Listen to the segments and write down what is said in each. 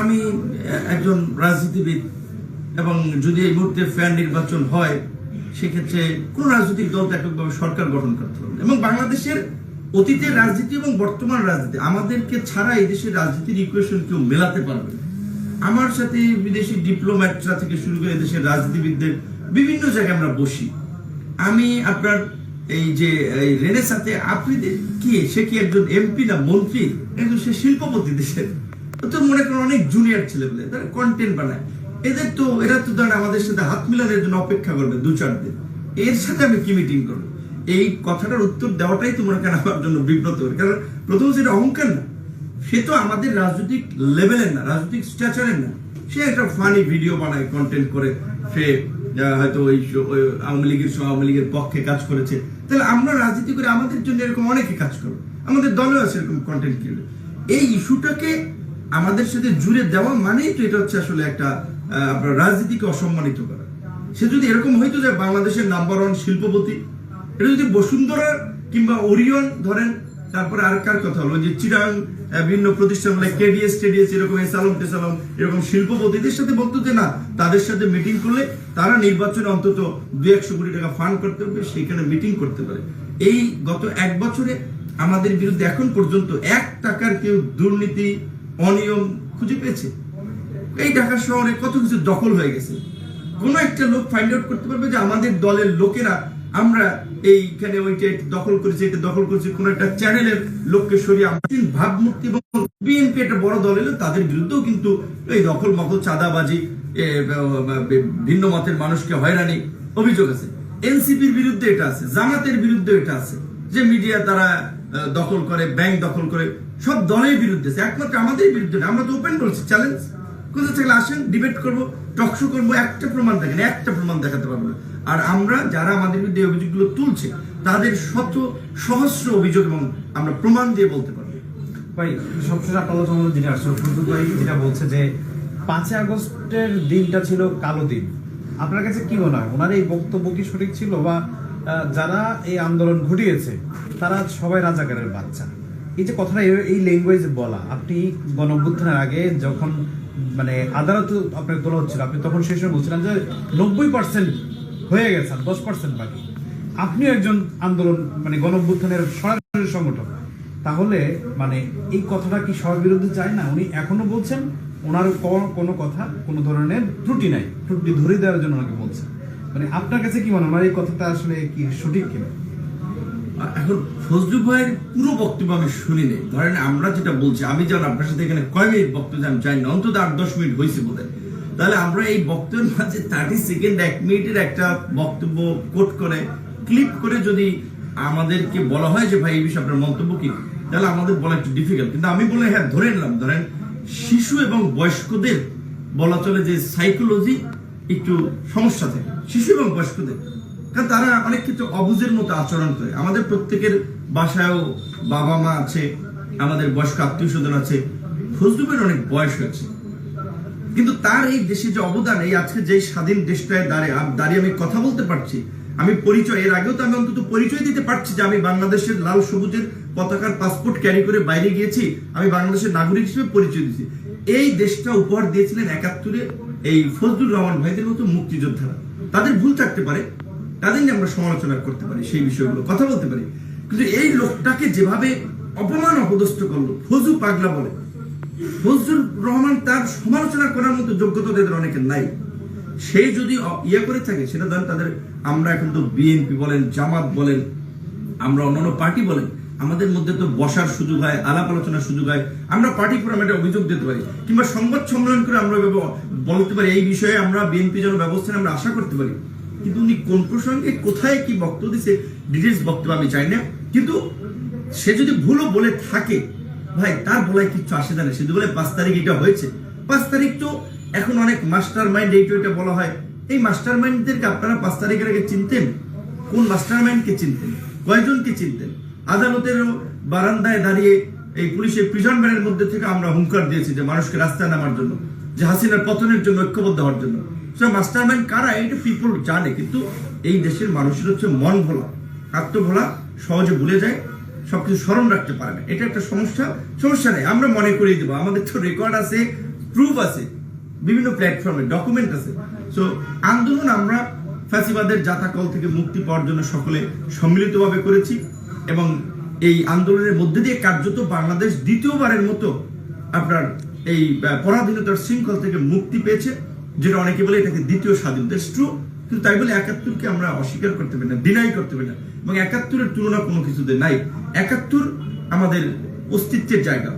আমি একজন রাজনীতিবিদ এবং যদি এই মুহূর্তে ফ্যান নির্বাচন হয়, সেক্ষেত্রে কোন রাজনৈতিক দল এককভাবে সরকার গঠন করতে পারবে। এবং বাংলাদেশের অতীতের রাজনীতি এবং বর্তমান রাজনীতি, আমাদেরকে ছাড়া এই দেশের রাজনীতির ইকুয়েশন কেউ মেলাতে পারবে আমার সাথে বিদেশি ডিপ্লোম্যাটরা থেকে শুরু করে দেশের রাজনীতিবিদদের বিভিন্ন জায়গায় আমরা বসি। আমি আপনার এই যে, এই রেনেসাতে আপনি কি, সে কি একজন এমপি না মন্ত্রী? একজন সে শিল্পপতি দেশের। তো মনে করেন অনেক জুনিয়র তারা কন্টেন্ট বানায়। এদের তো, এরা তো ধরেন আমাদের সাথে হাত মিলানোর জন্য অপেক্ষা করবে দু চার দিন। এর সাথে আমি কি মিটিং করব? এই কথাটার উত্তর দেওয়াটাই তো মনে করেন আমার জন্য বিব্রত করে। কারণ প্রথম সেটা অহংকার না, সে তো আমাদের রাজনৈতিক লেভেলের না, রাজনৈতিক স্ট্যাচারের না। সে একটা ফানি ভিডিও বানায় কন্টেন্ট করে, সে হয়তো ওই আওয়ামী লীগের সহ আওয়ামী লীগের পক্ষে কাজ করেছে। তাহলে আমরা রাজনীতি করে আমাদের জন্য এরকম অনেকে কাজ করব, আমাদের দলেও আছে এরকম কন্টেন্ট ক্রিয়েটর এই ইস্যুটাকে আমাদের সাথে জুড়ে দেওয়া মানেই তো এটা হচ্ছে আসলে একটা আপনার রাজনীতিকে অসম্মানিত করা। সে যদি এরকম হইতো যে বাংলাদেশের নাম্বার ওয়ান শিল্পপতি, এটা যদি বসুন্ধরা কিংবা ওরিয়ন ধরেন, তারপরে আর কার কথা হলো? যে চিরাং বিভিন্ন প্রতিষ্ঠান মানে কেডিএস, টেডিএস, এরকম এসালম টেসালম, এরকম শিল্পপতিদের সাথে বলতো যে না, তাদের সাথে মিটিং করলে তারা নির্বাচনে অন্তত দু একশো কোটি টাকা ফান্ড করতে পারবে, সেখানে মিটিং করতে পারে। এই গত এক বছরে আমাদের বিরুদ্ধে এখন পর্যন্ত এক টাকার কেউ দুর্নীতি অনিয়ম খুঁজে পেয়েছে। এই ঢাকা শহরে কত কিছু দখল হয়ে গেছে। কোন একটা লোক ফাইন্ড আউট করতে পারবে যে আমাদের দলের লোকেরা আমরা এইখানে ওইটা দখল করেছি, এটা দখল করেছি, কোন একটা চ্যানেলের লোককে সরিয়ে আমাদের ভাবমূর্তি এবং বিএনপি একটা বড় দল এলো, তাদের বিরুদ্ধেও কিন্তু এই দখল মকল চাঁদাবাজি ভিন্ন মতের মানুষকে হয়রানি অভিযোগ আছে। এনসিপির বিরুদ্ধে এটা আছে, জামাতের বিরুদ্ধে এটা আছে, যে মিডিয়া তারা দখল করে ব্যাংক দখল করে, সব দলের বিরুদ্ধে একমাত্র আমাদের বিরুদ্ধে। আমরা তো ওপেন করেছি চ্যালেঞ্জ কোথা থেকে আসেন ডিবেট করব টকশো করব, একটা প্রমাণ দেখেন, একটা প্রমাণ দেখাতে পারব না। আর আমরা যারা আমাদের বিরুদ্ধে অভিযোগগুলো তুলছে, তাদের শত সহস্র অভিযোগ এবং আমরা প্রমাণ দিয়ে বলতে পারব। ভাই, সবশেষে আপনার আলোচনা যেটা আসলে ভাই যেটা বলছে যে, পাঁচই আগস্টের দিনটা ছিল কালো দিন। আপনার কাছে কি মনে হয়? ওনার এই বক্তব্য কি সঠিক ছিল? বা যারা এই আন্দোলন ঘটিয়েছে তারা সবাই রাজাকারের বাচ্চা। এই যে কথাটা এই- ল্যাঙ্গুয়েজে বলা, আপনি গণঅভ্যুত্থানের আগে যখন মানে আদালত আপনার তোলা হচ্ছিল, আপনি তখন সেই সময় বলছিলেন যে নব্বই পার্সেন্ট হয়ে গেছে দশ পার্সেন্ট বাকি। আপনিও একজন আন্দোলন মানে গণঅভ্যুত্থানের সরাসরি সংগঠন তাহলে মানে এই কথাটা কি সবার বিরুদ্ধে চায় না? উনি এখনও বলছেন, ওনার কোনো কথা, কোনো ধরনের ত্রুটি নাই। ত্রুটি ধরে দেওয়ার জন্য ওনাকে বলছেন। মানে আপনার কাছে কি মনে হয় এই কথাটা আসলে কি সঠিক কিনা? এখন ফজলু ভাইয়ের পুরো বক্তব্য আমি শুনি নেই। ধরেন আমরা যেটা বলছি, আমি যেমন আপনার সাথে এখানে কয় মিনিট বক্তব্য আমি জানি না, অন্তত আট, দশ মিনিট হয়েছে বোধ তাহলে আমরা এই বক্তব্যের মাঝে থার্টি সেকেন্ড এক মিনিটের একটা বক্তব্য কোট করে ক্লিপ করে যদি আমাদেরকে বলা হয় যে, ভাই, এই বিষয়ে আপনার মন্তব্য কি? তাহলে আমাদের বলা একটু ডিফিকাল্ট কিন্তু আমি বলে হ্যাঁ ধরে নিলাম, ধরেন শিশু এবং বয়স্কদের বলা চলে যে সাইকোলজি একটু সমস্যা থাকে। শিশু এবং বয়স্কদের। কারণ তারা অনেক ক্ষেত্রে অবুঝের মতো আচরণ করে। আমাদের প্রত্যেকের বাসায়ও বাবা মা আছে, আমাদের বয়স্ক আত্মীয় স্বজন আছে, ফজলুবের অনেক বয়স হয়েছে। কিন্তু তার এই দেশে যে অবদান, এই আজকে যে স্বাধীন দেশটায় দাঁড়িয়ে দাঁড়িয়ে আমি কথা বলতে পারছি, আমি পরিচয়, এর আগেও তো আমি অন্তত পরিচয় দিতে পারছি যে আমি বাংলাদেশের লাল সবুজের পতাকার পাসপোর্ট ক্যারি করে বাইরে গিয়েছি, আমি বাংলাদেশের নাগরিক হিসেবে পরিচয় দিয়েছি। এই দেশটা উপহার দিয়েছিলেন একাত্তরে এই ফজলুর রহমান ভাইদের মতো মুক্তিযোদ্ধারা। তাদের ভুল থাকতে পারে তাদের নিয়ে আমরা সমালোচনা করতে পারি, সেই বিষয়গুলো কথা বলতে পারি। কিন্তু এই লোকটাকে যেভাবে অপমান অপদস্থ করল, ফজু পাগলা বলে। ফজলুর রহমান তার সমালোচনা করার মতো যোগ্যতা তাদের অনেকের নাই। সেই যদি ইয়ে করে থাকে, সেটা ধরেন তাদের, আমরা এখন তো বিএনপি বলেন, জামাত বলেন, আমরা অন্যান্য পার্টি বলেন, আমাদের মধ্যে তো বসার সুযোগ হয়, আলাপ আলোচনার সুযোগ হয়, আমরা পার্টি ফোরামে একটা অভিযোগ দিতে পারি, কিংবা সংবাদ সম্মেলন করে আমরা বলতে পারি, এই বিষয়ে আমরা বিএনপি যেন ব্যবস্থা আমরা আশা করতে পারি। কিন্তু উনি কোন প্রসঙ্গে, কোথায় কি বক্তব্য দিছে ডিটেলস বক্তব্য আমি চাই না। কিন্তু সে যদি ভুলও বলে থাকে, ভাই, তার বলায় কিচ্ছু আসে না। সে বলে পাঁচ তারিখ এটা হয়েছে। পাঁচ তারিখ তো এখন অনেক মাস্টার মাইন্ড এইটা এটা বলা হয়। এই মাস্টার মাইন্ডদেরকে আপনারা পাঁচ তারিখের আগে চিনতেন? কোন মাস্টার মাইন্ডকে চিনতেন? কয়জনকে চিনতেন? আদালতের বারান্দায় দাঁড়িয়ে এই পুলিশের প্রিজন ভ্যানের মধ্যে থেকে আমরা হুঙ্কার দিয়েছি যে মানুষকে রাস্তায় নামার জন্য, যে হাসিনার পতনের জন্য, ঐক্যবদ্ধ হওয়ার জন্য। মাস্টার মাইন্ড কারা এটা পিপল জানে, কিন্তু এই দেশের মানুষের হচ্ছে মন ভোলা আত্মভোলা সহজে ভুলে যায়, সবকিছু স্মরণ রাখতে পারে না। এটা একটা সমস্যা সমস্যা নেই, আমরা মনে করিয়ে দেবো। আমাদের তো রেকর্ড আছে প্রুফ আছে, বিভিন্ন প্ল্যাটফর্মে ডকুমেন্ট আছে। সো আন্দোলন আমরা ফ্যাসিবাদের জাতাকল থেকে মুক্তি পাওয়ার জন্য সকলে সম্মিলিতভাবে করেছি এবং এই আন্দোলনের মধ্যে দিয়ে কার্যত বাংলাদেশ দ্বিতীয়বারের মতো আপনার এই পরাধীনতার শৃঙ্খল থেকে মুক্তি পেয়েছে। যেটা অনেকে বলে এটাকে দ্বিতীয় স্বাধীনতা ট্রু কিন্তু তাই বলে একাত্তরকে আমরা অস্বীকার করতে পারি না ডিনাই করতে পারি না। এবং একাত্তরের তুলনা কোনো কিছুতে নাই। একাত্তর আমাদের অস্তিত্বের জায়গা।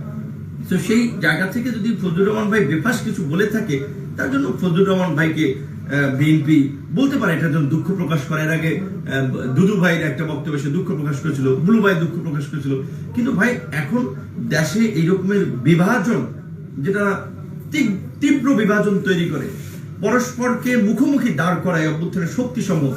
তো সেই জায়গা থেকে যদি ফজলুর রহমান ভাই বেফাস কিছু বলে থাকে, তার জন্য ফজলুর রহমান ভাইকে বিএনপি বলতে পারে, এটার জন্য দুঃখ প্রকাশ করে এর আগে দুদু ভাইয়ের একটা বক্তব্য সে দুঃখ প্রকাশ করেছিল, বুলু ভাই দুঃখ প্রকাশ করেছিল। কিন্তু ভাই, এখন দেশে এই রকমের বিভাজন, যেটা তীব্র বিভাজন তৈরি করে। পরস্পরকে মুখোমুখি দাঁড় করায় অভ্যুত্থানের শক্তি সমূহ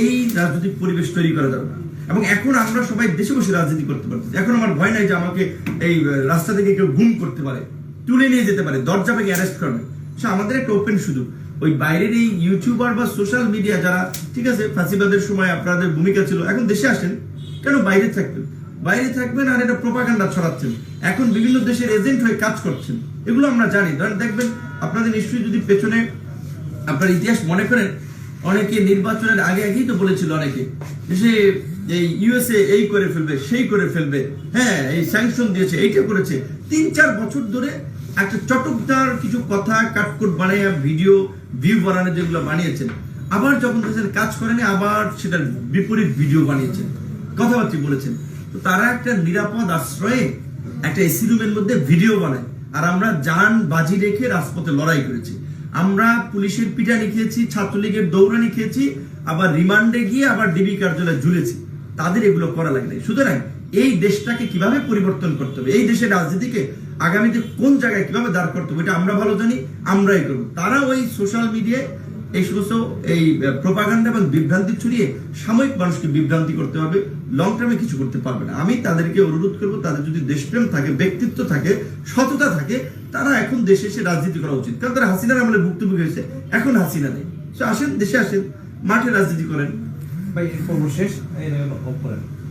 এই রাজনৈতিক পরিবেশ তৈরি করা যাবে না। এবং এখন আমরা সবাই দেশে বসে রাজনীতি করতে পারছি এখন আমার ভয় নাই যে আমাকে এই রাস্তা থেকে কেউ গুম করতে পারে, তুলে নিয়ে যেতে পারে, দরজা ভেঙে অ্যারেস্ট করবে। সে আমাদের একটা ওপেন সুযোগ ওই বাইরের এই ইউটিউবার বা সোশ্যাল মিডিয়া যারা, ঠিক আছে, ফাঁসিবাদের সময় আপনাদের ভূমিকা ছিল, এখন দেশে আসেন, কেন বাইরে থাকবেন? বাইরে থাকবেন আর এটা প্রোপাগান্ডা ছড়াচ্ছেন। এখন বিভিন্ন দেশের এজেন্ট হয়ে কাজ করছেন। এগুলো আমরা জানি। ধরেন দেখবেন, আপনাদের নিশ্চয়ই যদি পেছনে আপনার ইতিহাস মনে করেন, অনেকে নির্বাচনের আগে আগেই তো বলেছিল অনেকে সে এই ইউএসএ এই করে ফেলবে, সেই করে ফেলবে। হ্যাঁ এই স্যাংশন দিয়েছে, এইটা করেছে। তিন চার বছর ধরে একটা চটকদার কিছু কথা কাটকুট বানিয়ে ভিডিও ভিউ বানানো যেগুলো বানিয়েছেন। আবার যখন দেখেছেন কাজ করেনি, আবার সেটার বিপরীত ভিডিও বানিয়েছেন। কথাবার্তা বলেছেন। তো তারা একটা নিরাপদ আশ্রয়ে একটা এসি রুমের মধ্যে ভিডিও বানায়। আর আমরা যান বাজি রেখে রাজপথে লড়াই করেছি। আমরা পুলিশের পিটানি খেয়েছি ছাত্রলীগের দৌড়ানি খেয়েছি আবার রিমান্ডে গিয়ে আবার ডিবি কার্যালয়ে ঝুলেছি। তাদের এগুলো করা লাগে নাই। সুতরাং এই দেশটাকে কীভাবে পরিবর্তন করতে হবে? এই দেশের রাজনীতিকে আগামীতে কোন জায়গায় কীভাবে দাঁড় করতে হবে? এটা আমরা ভালো জানি, আমরাই করব। তারা ওই সোশ্যাল মিডিয়ায় এই সমস্ত, এই প্রোপাগান্ডা এবং বিভ্রান্তি ছড়িয়ে সাময়িক মানুষকে বিভ্রান্তি করতে হবে লং টার্মে কিছু করতে পারবে না। আমি তাদেরকে অনুরোধ করব, তাদের যদি দেশপ্রেম থাকে, ব্যক্তিত্ব থাকে, সততা থাকে, তারা এখন দেশে এসে রাজনীতি করা উচিত। কারণ তারা হাসিনার আমলে ভুক্তভোগী হয়েছে, এখন হাসিনা নেই। আসেন, দেশে আসেন, মাঠে রাজনীতি করেন। ভাই সর্বশেষ